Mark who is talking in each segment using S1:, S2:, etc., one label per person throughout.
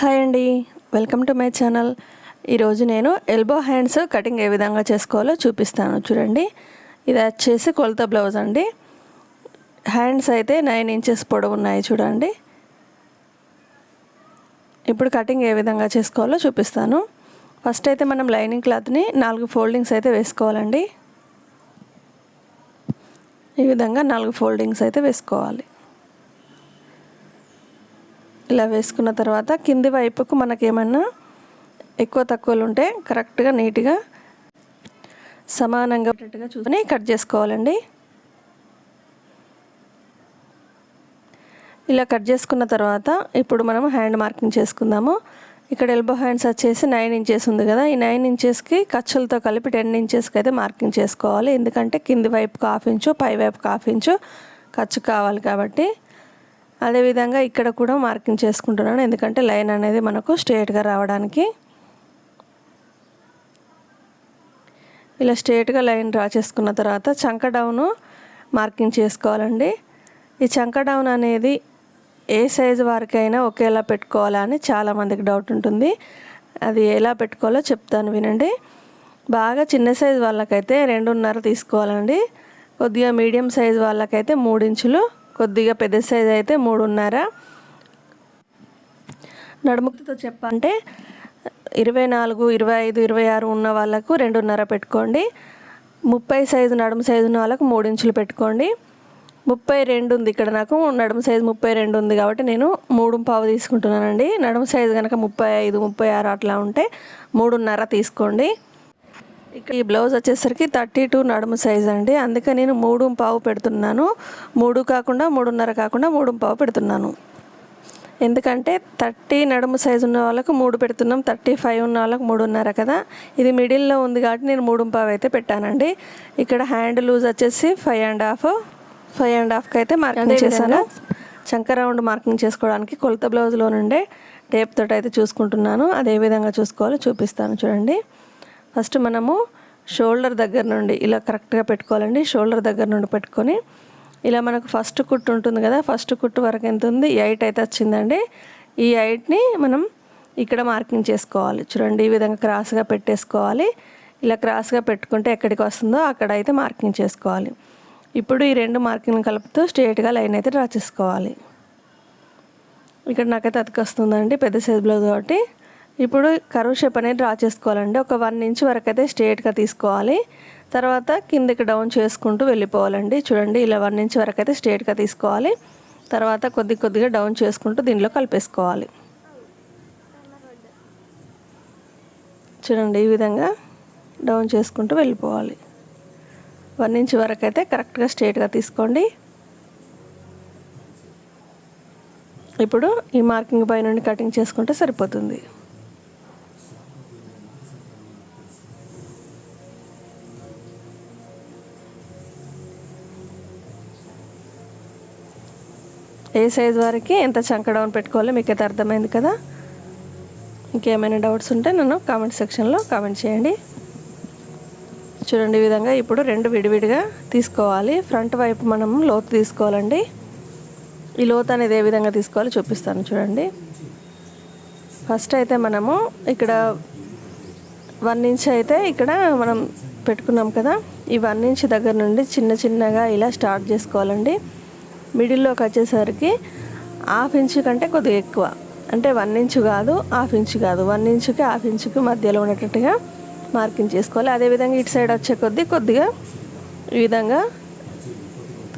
S1: Hi అండి. Welcome to my channel. ఈరోజు నేను ఎల్బో హ్యాండ్స్ కటింగ్ ఏ విధంగా చేసుకోవాలో చూపిస్తాను. చూడండి. ఇది వచ్చేసి కొలత బ్లౌజ్ అండి. హ్యాండ్స్ అయితే నైన్ ఇంచెస్ పొడవు ఉన్నాయి చూడండి. ఇప్పుడు కటింగ్ ఏ విధంగా చేసుకోవాలో చూపిస్తాను. ఫస్ట్ అయితే మనం లైనింగ్ క్లాత్ని నాలుగు ఫోల్డింగ్స్ అయితే వేసుకోవాలండి. ఈ విధంగా నాలుగు ఫోల్డింగ్స్ అయితే వేసుకోవాలి. ఇలా వేసుకున్న తర్వాత కింది వైపుకు మనకేమన్నా ఎక్కువ తక్కువలు ఉంటే కరెక్ట్గా నీట్గా సమానంగా ఉండేట్టుగా చూసుకొని కట్ చేసుకోవాలండి. ఇలా కట్ చేసుకున్న తర్వాత ఇప్పుడు మనం హ్యాండ్ మార్కింగ్ చేసుకుందాము. ఇక్కడ ఎల్బో హ్యాండ్స్ వచ్చేసి నైన్ ఇంచెస్ ఉంది కదా ఈ నైన్ ఇంచెస్కి ఖర్చులతో కలిపి టెన్ ఇంచెస్కి అయితే మార్కింగ్ చేసుకోవాలి. ఎందుకంటే కింది వైపుకు హాఫ్ ఇంచు పై వైపుకు హాఫ్ ఇంచు ఖర్చు కావాలి కాబట్టి. అదేవిధంగా ఇక్కడ కూడా మార్కింగ్ చేసుకుంటున్నాను. ఎందుకంటే లైన్ అనేది మనకు స్ట్రేట్గా రావడానికి ఇలా స్ట్రేట్గా లైన్ డ్రా చేసుకున్న తర్వాత చంక డౌను మార్కింగ్ చేసుకోవాలండి. ఈ చంక డౌన్ అనేది ఏ సైజు వారికైనా ఒకేలా పెట్టుకోవాలా అని చాలామందికి డౌట్ ఉంటుంది. అది ఎలా పెట్టుకోవాలో చెప్తాను వినండి. బాగా చిన్న సైజు వాళ్ళకైతే రెండున్నర తీసుకోవాలండి. కొద్దిగా మీడియం సైజు వాళ్ళకైతే మూడించులు కొద్దిగా పెద్ద సైజు అయితే మూడున్నర. నడుముతో చెప్పంటే ఇరవై నాలుగు ఇరవై ఐదు ఇరవై ఆరు ఉన్న వాళ్ళకు రెండున్నర పెట్టుకోండి. ముప్పై సైజు నడుము సైజు ఉన్న వాళ్ళకు మూడు ఇంచులు పెట్టుకోండి. ముప్పై రెండు ఉంది ఇక్కడ నాకు నడుము సైజు ముప్పై రెండు ఉంది కాబట్టి నేను మూడు పావు తీసుకుంటున్నానండి. నడుము సైజు కనుక ముప్పై ఐదు ముప్పై ఆరు అట్లా ఉంటే మూడున్నర తీసుకోండి. ఇక్కడ ఈ బ్లౌజ్ వచ్చేసరికి థర్టీ టూ నడుము సైజ్ అండి. అందుకే నేను మూడు పావు పెడుతున్నాను. మూడు కాకుండా మూడున్నర కాకుండా మూడు పావు పెడుతున్నాను. ఎందుకంటే థర్టీ నడుము సైజు ఉన్న వాళ్ళకు మూడు పెడుతున్నాం. థర్టీ ఫైవ్ ఉన్న వాళ్ళకు మూడున్నర కదా. ఇది మిడిల్లో ఉంది కాబట్టి నేను మూడు పావు అయితే పెట్టానండి. ఇక్కడ హ్యాండ్ లూజ్ వచ్చేసి five and half five and హాఫ్కి అయితే మార్కింగ్ చేశాను. చంక రౌండ్ మార్కింగ్ చేసుకోవడానికి కొలత బ్లౌజ్లో నుండే టేప్ తోటి అయితే చూసుకుంటున్నాను. అదే విధంగా చూసుకోవాలో చూపిస్తాను చూడండి. ఫస్ట్ మనము షోల్డర్ దగ్గర నుండి ఇలా కరెక్ట్గా పెట్టుకోవాలండి. షోల్డర్ దగ్గర నుండి పెట్టుకొని ఇలా మనకు ఫస్ట్ కుట్టు ఉంటుంది కదా ఫస్ట్ కుట్టు వరకు ఎంత ఉంది? ఎయిట్ అయితే వచ్చిందండి. ఈ ఎయిట్ని మనం ఇక్కడ మార్కింగ్ చేసుకోవాలి. చూడండి ఈ విధంగా క్రాస్గా పెట్టేసుకోవాలి. ఇలా క్రాస్గా పెట్టుకుంటే ఎక్కడికి వస్తుందో అక్కడ అయితే మార్కింగ్ చేసుకోవాలి. ఇప్పుడు ఈ రెండు మార్కింగ్ కలుపుతూ స్ట్రేట్గా లైన్ అయితే డ్రా చేసుకోవాలి. ఇక్కడ నాకైతే అతికి వస్తుందండి పెద్ద సైజ్ బ్లౌజ్ కాబట్టి. ఇప్పుడు కరువు షేప్ అనేది డ్రా చేసుకోవాలండి. ఒక వన్ ఇంచ్ వరకు అయితే స్ట్రేట్గా తీసుకోవాలి. తర్వాత కిందకి డౌన్ చేసుకుంటూ వెళ్ళిపోవాలండి. చూడండి ఇలా వన్ ఇంచ్ వరకు అయితే స్ట్రేట్గా తీసుకోవాలి. తర్వాత కొద్ది కొద్దిగా డౌన్ చేసుకుంటూ దీనిలో కలిపేసుకోవాలి. చూడండి ఈ విధంగా డౌన్ చేసుకుంటూ వెళ్ళిపోవాలి. వన్ ఇంచ్ వరకు అయితే కరెక్ట్గా స్ట్రేట్గా తీసుకోండి. ఇప్పుడు ఈ మార్కింగ్ పై నుండి కటింగ్ చేసుకుంటే సరిపోతుంది. ఏ సైజ్ వరకు ఎంత చంక డౌన్ పెట్టుకోవాలో మీకు అయితే అర్థమైంది కదా? ఇంకేమైనా డౌట్స్ ఉంటే నన్ను కామెంట్ సెక్షన్లో కామెంట్ చేయండి. చూడండి ఈ విధంగా ఇప్పుడు రెండు విడివిడిగా తీసుకోవాలి. ఫ్రంట్ వైపు మనం లోతు తీసుకోవాలండి. ఈ లోతు అనేది ఏ విధంగా తీసుకోవాలో చూపిస్తాను చూడండి. ఫస్ట్ అయితే మనము ఇక్కడ వన్ ఇంచ్ అయితే ఇక్కడ మనం పెట్టుకున్నాం కదా. ఈ వన్ ఇంచ్ దగ్గర నుండి చిన్న చిన్నగా ఇలా స్టార్ట్ చేసుకోవాలండి. మిడిల్లోకి వచ్చేసరికి హాఫ్ ఇంచ్ కంటే కొద్దిగా ఎక్కువ. అంటే వన్ ఇంచు కాదు హాఫ్ ఇంచ్ కాదు. వన్ ఇంచుకి హాఫ్ ఇంచుకి మధ్యలో ఉండేటట్టుగా మార్కింగ్ చేసుకోవాలి. అదేవిధంగా ఇటు సైడ్ వచ్చే కొద్దీ కొద్దిగా ఈ విధంగా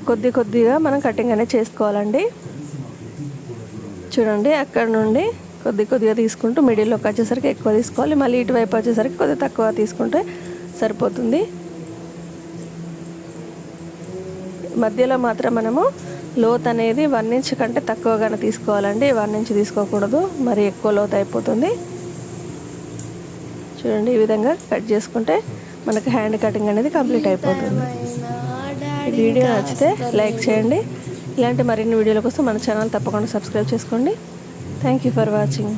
S1: కొద్ది కొద్దిగా మనం కటింగ్ అనేది చేసుకోవాలండి. చూడండి అక్కడ నుండి కొద్ది కొద్దిగా తీసుకుంటూ మిడిల్లోకి వచ్చేసరికి ఎక్కువ తీసుకోవాలి. మళ్ళీ ఇటువైపు వచ్చేసరికి కొద్దిగా తక్కువ తీసుకుంటే సరిపోతుంది. మధ్యలో మాత్రం మనము లోత్ అనేది వన్ ఇంచ్ కంటే తక్కువగానే తీసుకోవాలండి. వన్ ఇంచ్ తీసుకోకూడదు. మరి ఎక్కువ లోత్ అయిపోతుంది. చూడండి ఈ విధంగా కట్ చేసుకుంటే మనకు హ్యాండ్ కటింగ్ అనేది కంప్లీట్ అయిపోతుంది. ఈ వీడియో నచ్చితే లైక్ చేయండి. ఇలాంటి మరిన్ని వీడియోల కోసం మన ఛానల్ తప్పకుండా సబ్స్క్రైబ్ చేసుకోండి. Thank you for watching